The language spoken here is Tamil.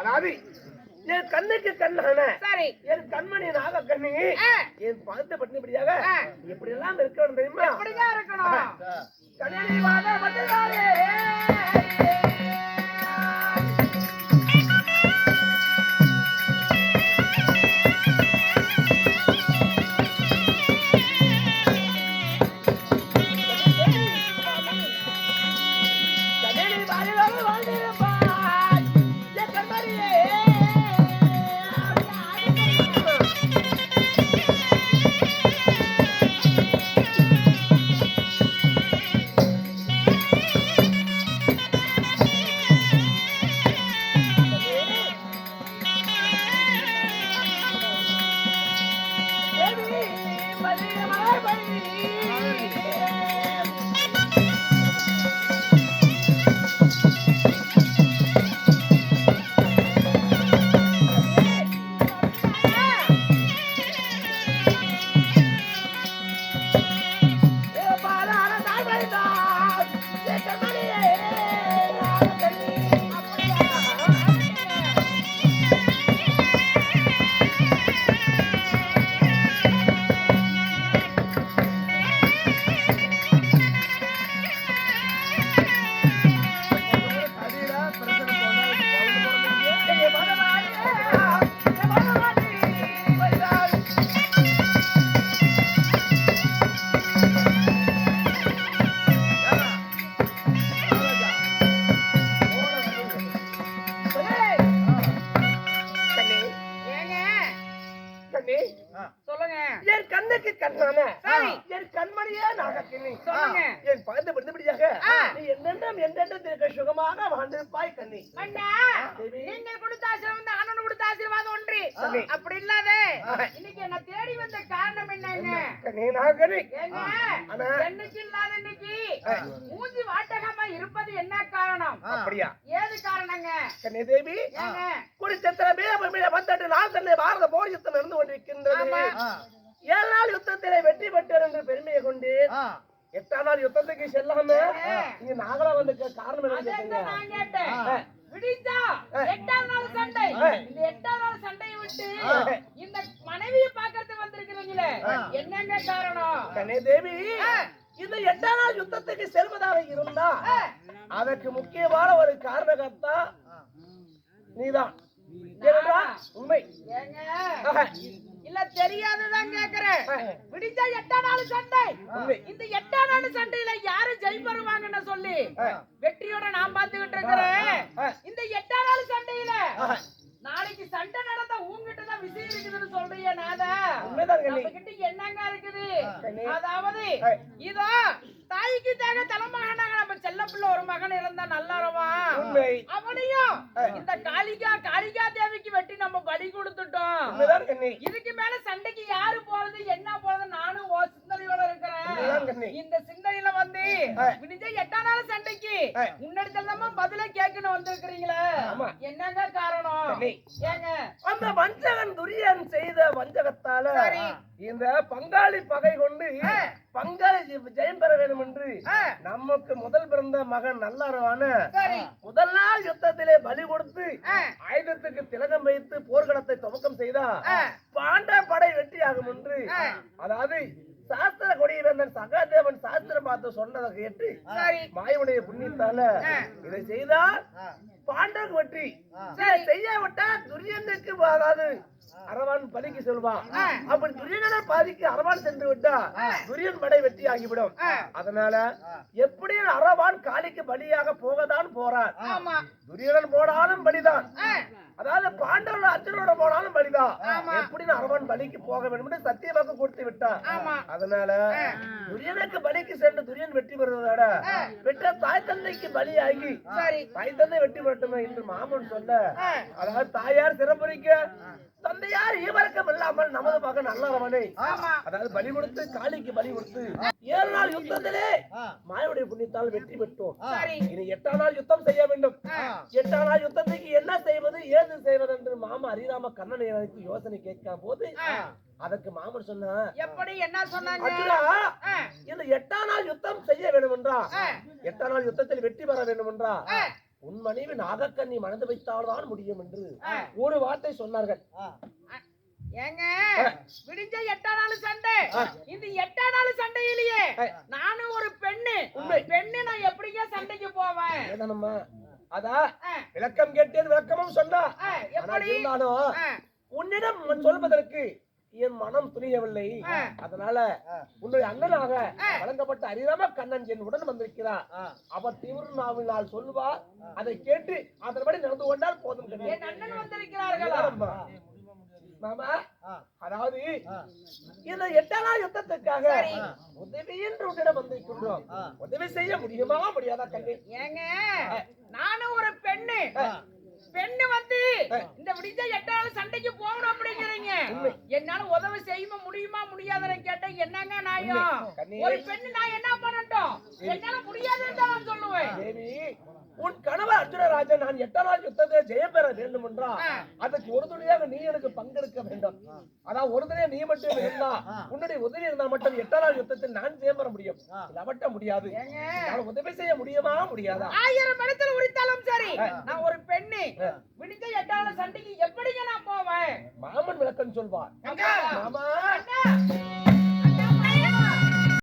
அதாவது என் கண்ணுக்கு கண்ணான சரி. என் கண்மணி நாக கண்ணி. என் பாதத்தை பட்டினபடியாக. எப்படி எல்லாம் இருக்க வேண்டும் தெரியுமா? அப்படிதான் இருக்கணும்? கண்ணி வாத மதுராலே கண்ணி என் கண்ணுக்கு கண்ணான சரி. என் கண்மணியே. என் படுத்தபடியாக ஆ. நீ என்னென்றும் என்றென்றும் இருக்க சுகமாக வாழ்ந்திருப்பாய் கண்ணி. நீங்கள் கொடுத்த ஆசீர்வாதம் அண்ணன் கொடுத்த ஆசீர்வாதம் ஒன்று. அப்படி இல்லாத. இன்னைக்கு என்ன தேடி வந்த காரணம் என்னங்க கண்ணி. என்னைக்கு இல்லாத இன்னைக்கு. மூஞ்சி வாட்டகமா இருப்பது என்ன காரணம் அப்படியா ஏது காரணங்க கண்ணி தேவி ஏங்க குடிச்சத்திர மீள வந்தட்டு நாள் தன்னை ஏழு நாள் யுத்தத்திலே வெற்றி பெற்றார் என்று பெருமையை கொண்டு எட்டாம் நாள் யுத்தத்துக்கு செல்லாம. இங்க நாகலா வந்து காரணம் என்ன. விடிஞ்சா. எட்டாவது நாள் சண்டை. இந்த எட்டாவது நாள் சண்டையை விட்டு. இந்த மனைவியை பார்க்கறதுக்கு வந்திருக்கிறீங்களே. என்னங்க காரணம்? கண்ணே தேவி. இந்த எட்டாம் நாள் யுத்தத்துக்கு செல்வதாக இருந்தா. அதற்கு முக்கியமான ஒரு காரணகர்த்தா நீதான். உண்மை. தெரியாதுதான் கேக்குறேன். விடிஞ்சா எட்டாம் நாள் சண்டை. இந்த எட்டாம் நாள் சண்டையில யாரு ஜெயிப்பருவாங்கன்னு சொல்லி. வெற்றியோட நான் பாத்துக்கிட்டு இருக்கிறேன். இந்த எட்டாம் நாள் சண்டையில. நாளைக்கு சண்டை நடந்தா உங்ககிட்ட தான் விஷயம் இருக்குதுன்னு சொல்றீங்க நாதா என்னங்க இருக்குது. அதாவது. இதோ தாய்க்கு தேக தலைமகனாக நம்ம செல்ல பிள்ளை ஒரு மகன் இருந்தா நல்லாரவா அவனையும். இந்த காளிகா காளிகா தேவிக்கு வெட்டி நம்ம பலி கொடுத்துட்டோம் இதுக்கு மேல சண்டைக்கு யாரு போறது என்ன போறது நானும் ஓ சிந்தனையோட இருக்கிறேன். இந்த சிந்தனையில வந்து. விடிஞ்ச எட்டாம் நாள் சண்டைக்கு ஆ. முன்னெடுத்ததாம பதில கேட்கணும் வந்திருக்கிறீங்களே. என்னங்க காரணம். ஏங்க அந்த வஞ்சகன் துரியன் வஞ்சகத்தால. இந்த பங்காளி பகை கொண்டு. பங்காளி ஜெயம் பெற வேண்டும் என்று. நமக்கு முதல் பிறந்த மகன் நல்லறவான சரி முதல் நாள் யுத்தத்திலே பலி கொடுத்து. ஆயுதத்துக்கு திலகம் வைத்து போர்க்களத்தை துவக்கம் செய்தா. பாண்ட படை வெற்றியாகும் என்று. அதாவது சாஸ்திர கொடியிலிருந்த சகாதேவன் சாஸ்திரம் பார்த்து சொன்னதை கேட்டு சரி. மாயவுடைய புண்ணியத்தால. இதை செய்தால் பாண்டவருக்கு வெற்றி. செய்யாவிட்டா துரியனுக்கு அதாவது அரவான் பலிக்கு சொல்வான். அப்படி துரியனை பாதிக்கு அரவான் சென்று விட்டா துரியன் படை வெற்றி ஆகிவிடும். அதனால எப்படியும் அரவான் காளிக்கு பலியாக போகத்தான் போறான் ஆமா. துரியனன் போனாலும் பலிதான். அதாவது பாண்டவர்கள் அர்ஜுனோட போனாலும் பலிதான். எப்படின்னு அரவான் பலிக்கு போக வேண்டும் என்று சத்தியவாக்கு கொடுத்து விட்டான். அதனால துரியனை வீரருக்கு பலிக்கு சென்று துரியன் வெற்றி பெறுவதோட பெற்ற தாய் தந்தைக்கு பலியாகி சரி. தாய் தந்தை வெற்றி பெறட்டுமே என்று மாமன் சொல்ல அதாவது தாயார் சிறப்புரிக்க தந்தையார் ஈவரக்கம் இல்லாமல் நமது மகன் நல்லவனை ஆமா அதாவது பலி கொடுத்து காளிக்கு பலி கொடுத்து ஏழு நாள் யுத்தத்திலே மாயவுடைய புண்ணியத்தால் வெற்றி பெற்றோம். சரி. இனி எட்டாம் நாள் யுத்தம் செய்ய வேண்டும். எட்டாம் நாள் யுத்தத்துக்கு என்ன செய்வது ஏது செய்வது என்று மாமா அறியாம கண்ணனை எனக்கு யோசனை கேட்காம போது. அதற்கு மாமன் சொன்னா எப்படி என்ன சொன்னாங்க? இந்த எட்டாம் நாள் யுத்தம் செய்ய வேண்டும் என்றா எட்டாம் நாள் யுத்தத்தில் வெற்றி பெற வேண்டும் என்றா உன் மனைவி நாகக்கண்ணி மணந்து வைத்தால்தான் முடியும் என்று. ஒரு வார்த்தை சொன்னார்கள். ஏங்க விடிஞ்ச எட்டாம் நாள் சண்டை. இந்த எட்டாம் நாள் சண்டையிலேயே நானும் ஒரு பெண்ணு. பெண்ணு நான் எப்படிங்க சண்டைக்கு போவேன்? அதான் விளக்கம் கேட்டேன் விளக்கமும் சொன்னா. இருந்தாலும் உன்னிடம் சொல்வதற்கு என் மனம் துணியவில்லை. அதனால உன்னுடைய அண்ணனாக வழங்கப்பட்ட அரிதாம கண்ணன் என் உடன் வந்திருக்கிறார். அவர் தீவிர நாவினால் சொல்லுவார் அதை கேட்டு அதன்படி நடந்து கொண்டால் போதும் வந்திருக்கிறார்களா. மாமா அதாவது இந்த எட்டாம் நாள் யுத்தத்துக்காக. உதவி என்று உன்னிடம் வந்திருக்கின்றோம். உதவி செய்ய முடியுமா முடியாதா கண்ணே? ஏங்க நானும் ஒரு பெண்ணு. பெண்ணு வந்து இந்த விடிஞ்ச எட்டாவது சண்டைக்கு போகணும் அப்படிங்கிறீங்க. என்னால உதவி செய்ய முடியுமா முடியாதுன்னு கேட்டா என்னங்க நாயம். ஒரு பெண்ணு நான் என்ன தேவி உன் கணவர் அர்ஜுனராஜன் நான் எட்டாம் நாள் யுத்தத்தை ஜெயம் பெற வேண்டும் என்றா ஆ. அதுக்கு ஒரு துணியாக நீ எனக்கு பங்கெடுக்க வேண்டும். அதான் ஒரு துணியா நீ மட்டும் இருந்தா உன்னுடைய உதவி இருந்தால் மட்டும் எட்டாம் நாள் யுத்தத்தில் நான் ஜெயம் பெற முடியும். மட்டும் முடியாது. உதவி செய்ய முடியுமா? முடியாதா? ஆயிரம் இடத்துல உரித்தாலும் சரி. நான் ஒரு பெண்ணு. விடிஞ்ச எட்டாவது சண்டைக்கு எப்படிங்க நான் போவேன்? மாமன் விளக்கம் சொல்வார். மாமா. அண்ணா,